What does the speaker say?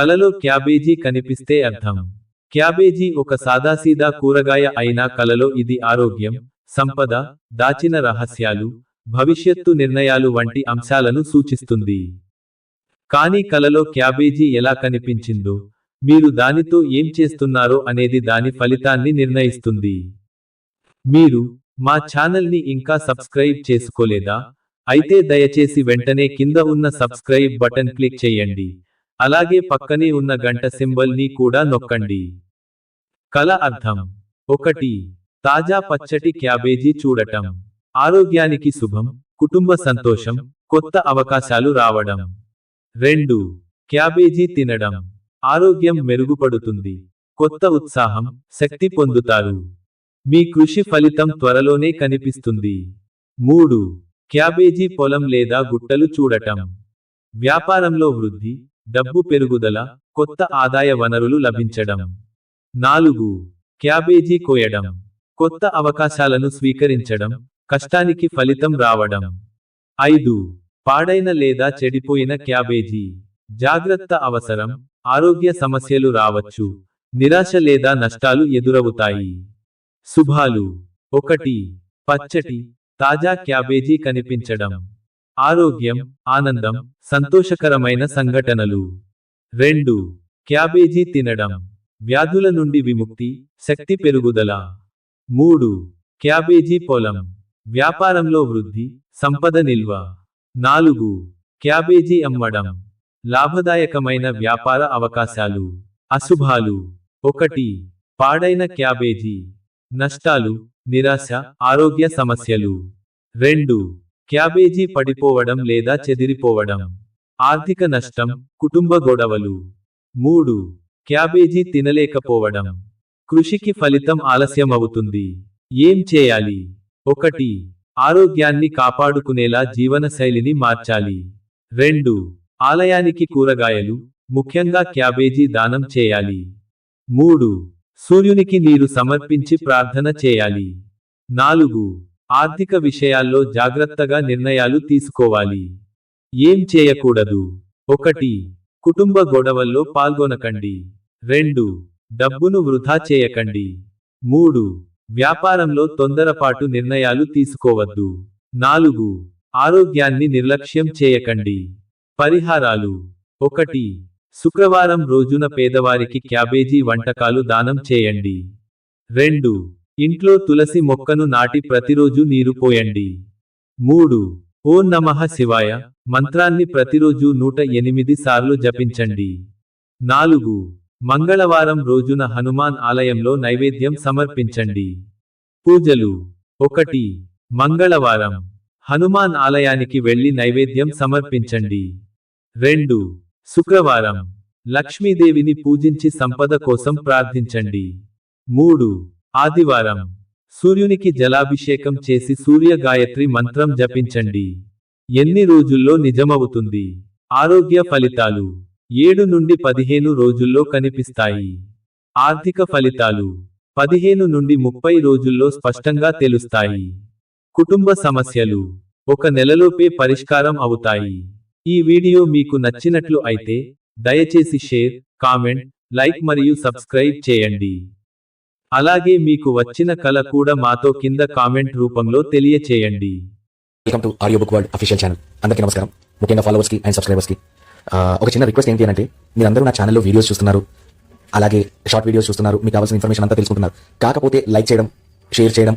కలలో క్యాబేజీ కనిపిస్తే అర్థం. క్యాబేజీ ఒక సాదాసీదా కూరగాయ అయినా కలలో ఇది ఆరోగ్యం సంపద దాచిన రహస్యాలు భవిష్యత్తు నిర్ణయాలు వంటి అంశాలను సూచిస్తుంది. కానీ కలలో క్యాబేజీ ఎలా కనిపించిందో మీరు దానితో ఏం చేస్తున్నారో అనేది దాని ఫలితాన్ని నిర్ణయిస్తుంది. మీరు మా ఛానల్ని ఇంకా సబ్స్క్రైబ్ చేసుకోలేదా? అయితే దయచేసి వెంటనే కింద ఉన్న సబ్స్క్రైబ్ బటన్ క్లిక్ చేయండి. అలాగే పక్కనే ఉన్న గంట సింబల్ని కూడా నొక్కండి. కల అర్థం. ఒకటి తాజా పచ్చటి క్యాబేజీ చూడటం. ఆరోగ్యానికి శుభం కుటుంబ సంతోషం కొత్త అవకాశాలు రావడం. రెండు క్యాబేజీ తినడం. ఆరోగ్యం మెరుగుపడుతుంది. కొత్త ఉత్సాహం శక్తి పొందుతారు. మీ కృషి ఫలితం త్వరలోనే కనిపిస్తుంది. మూడు క్యాబేజీ పొలం లేదా గుట్టలు చూడటం. వ్యాపారంలో వృద్ధి డబ్బు పెరుగుదల కొత్త ఆదాయ వనరులు లభించడం. నాలుగు క్యాబేజీ కోయడం. కొత్త అవకాశాలను స్వీకరించడం కష్టానికి ఫలితం రావడం. ఐదు పాడైన లేదా చెడిపోయిన క్యాబేజీ. జాగ్రత్త అవసరం ఆరోగ్య సమస్యలు రావచ్చు నిరాశ లేదా నష్టాలు ఎదురవుతాయి. శుభాలు ఒకటి పచ్చటి తాజా క్యాబేజీ కనిపించడం. ఆరోగ్యం ఆనందం సంతోషకరమైన సంఘటనలు. రెండు క్యాబేజీ తినడం. వ్యాధుల నుండి విముక్తి శక్తి పెరుగుదల. మూడు క్యాబేజీ పొలం. వ్యాపారంలో వృద్ధి సంపద నిల్వ. నాలుగు క్యాబేజీ అమ్మడం. లాభదాయకమైన వ్యాపార అవకాశాలు. అశుభాలు. ఒకటి పాడైన క్యాబేజీ. నష్టాలు నిరాశ ఆరోగ్య సమస్యలు. రెండు క్యాబేజీ పడిపోవడం లేదా చెదిరిపోవడం. ఆర్థిక నష్టం కుటుంబ గొడవలు. మూడు క్యాబేజీ తినలేకపోవడం. కృషికి ఫలితం ఆలస్యమవుతుంది. ఏం చేయాలి? ఒకటి ఆరోగ్యాన్ని కాపాడుకునేలా జీవనశైలిని మార్చాలి. రెండు ఆలయానికి కూరగాయలు ముఖ్యంగా క్యాబేజీ దానం చేయాలి. మూడు సూర్యునికి నీరు సమర్పించి ప్రార్థన చేయాలి. నాలుగు ఆర్థిక విషయాల్లో జాగ్రత్తగా నిర్ణయాలు తీసుకోవాలి. ఏం చేయకూడదు? ఒకటి కుటుంబ గొడవల్లో పాల్గొనకండి. రెండు డబ్బును వృధా చేయకండి. మూడు వ్యాపారంలో తొందరపాటు నిర్ణయాలు తీసుకోవద్దు. నాలుగు ఆరోగ్యాన్ని నిర్లక్ష్యం చేయకండి. పరిహారాలు. ఒకటి శుక్రవారం రోజున పేదవారికి క్యాబేజీ వంటకాలు దానం చేయండి. రెండు ఇంట్లో తులసి మొక్కను నాటి ప్రతిరోజు నీరు పోయండి. మూడు. ఓ నమః శివాయ. మంత్రాన్ని ప్రతిరోజు నూట ఎనిమిది సార్లు జపించండి. నాలుగు. మంగళవారం రోజున హనుమాన్ ఆలయంలో నైవేద్యం సమర్పించండి. పూజలు. ఒకటి. మంగళవారం. హనుమాన్ ఆలయానికి వెళ్ళి నైవేద్యం సమర్పించండి. రెండు. శుక్రవారం. లక్ష్మీదేవిని పూజించి సంపద కోసం ప్రార్థించండి. మూడు. ఆదివారం సూర్యునికి జలాభిషేకం చేసి సూర్య గాయత్రి మంత్రం జపించండి. ఎన్ని రోజుల్లో నిజమవుతుంది? ఆరోగ్య ఫలితాలు ఏడు నుండి పదిహేను రోజుల్లో కనిపిస్తాయి. ఆర్థిక ఫలితాలు పదిహేను నుండి ముప్పై రోజుల్లో స్పష్టంగా తెలుస్తాయి. కుటుంబ సమస్యలు ఒక నెలలోపే పరిష్కారం అవుతాయి. ఈ వీడియో మీకు నచ్చినట్లు అయితే దయచేసి షేర్ కామెంట్ లైక్ మరియు సబ్స్క్రైబ్ చేయండి. అలాగే మీకు వచ్చిన కల కూడా మాతో కింద కామెంట్ రూపంలో తెలియచేయండి. Welcome to audio book world official channel అందరికీ నమస్కారం. ముఖ్యంగా ఫాలోవర్స్కి అండ్ సబ్స్క్రైబర్స్కి కి. ఒక చిన్న రిక్వెస్ట్ ఏంటి అంటే మీరందరూ నా ఛానల్లో వీడియోస్ చూస్తున్నారు. అలాగే షార్ట్ వీడియోస్ చూస్తున్నారు. మీకు కావాల్సిన ఇన్ఫర్మేషన్ అంతా తెలుసుకుంటున్నారు. కాకపోతే లైక్ చేయడం షేర్ చేయడం